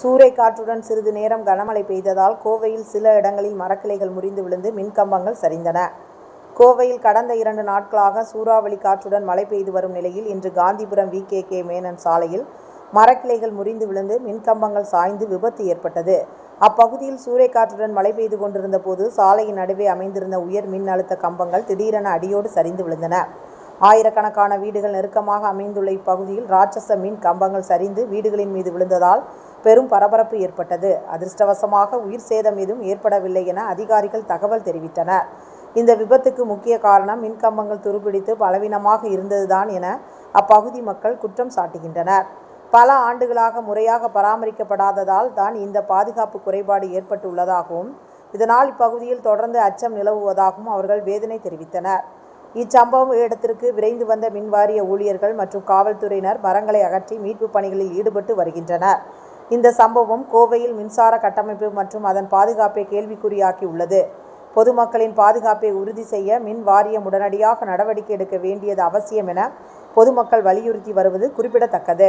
சூறைக்காற்றுடன் சிறிது நேரம் கனமழை பெய்ததால் கோவையில் சில இடங்களில் மரக்கிளைகள் முறிந்து விழுந்து மின்கம்பங்கள் சரிந்தன. கோவையில் கடந்த இரண்டு நாட்களாக சூறாவளி காற்றுடன் மழை பெய்து வரும் நிலையில் இன்று Gandhipuram V K K Menon சாலையில் மரக்கிளைகள் முறிந்து விழுந்து மின்கம்பங்கள் சாய்ந்து விபத்து ஏற்பட்டது. அப்பகுதியில் சூறைக்காற்றுடன் மழை பெய்து கொண்டிருந்த போது சாலையின் நடுவே அமைந்திருந்த உயர் மின் அழுத்த கம்பங்கள் திடீரென அடியோடு சரிந்து விழுந்தன. ஆயிரக்கணக்கான வீடுகள் நெருக்கமாக அமைந்துள்ள இப்பகுதியில் ராட்சச மின் கம்பங்கள் சரிந்து வீடுகளின் மீது விழுந்ததால் பெரும் பரபரப்பு ஏற்பட்டது. அதிர்ஷ்டவசமாக உயிர் சேதம் எதுவும் ஏற்படவில்லை என அதிகாரிகள் தகவல் தெரிவித்தனர். இந்த விபத்துக்கு முக்கிய காரணம் மின்கம்பங்கள் துருப்பிடித்து பலவீனமாக இருந்ததுதான் என அப்பகுதி மக்கள் குற்றம் சாட்டுகின்றனர். பல ஆண்டுகளாக முறையாக பராமரிக்கப்படாததால் தான் இந்த பாதுகாப்பு குறைபாடு ஏற்பட்டுள்ளதாகவும் இதனால் இப்பகுதியில் தொடர்ந்து அச்சம் நிலவுவதாகவும் அவர்கள் வேதனை தெரிவித்தனர். இச்சம்பவ இடத்திற்கு விரைந்து வந்த மின்வாரிய ஊழியர்கள் மற்றும் காவல்துறையினர் மரங்களை அகற்றி மீட்புப் பணிகளில் ஈடுபட்டு வருகின்றனர். இந்த சம்பவம் கோவையில் மின்சார கட்டமைப்பு மற்றும் அதன் பாதுகாப்பை கேள்விக்குறியாக்கி உள்ளது பொதுமக்களின் பாதுகாப்பை உறுதி செய்ய மின் வாரியம் உடனடியாக நடவடிக்கை எடுக்க வேண்டியது அவசியம் என பொதுமக்கள் வலியுறுத்தி வருவது குறிப்பிடத்தக்கது.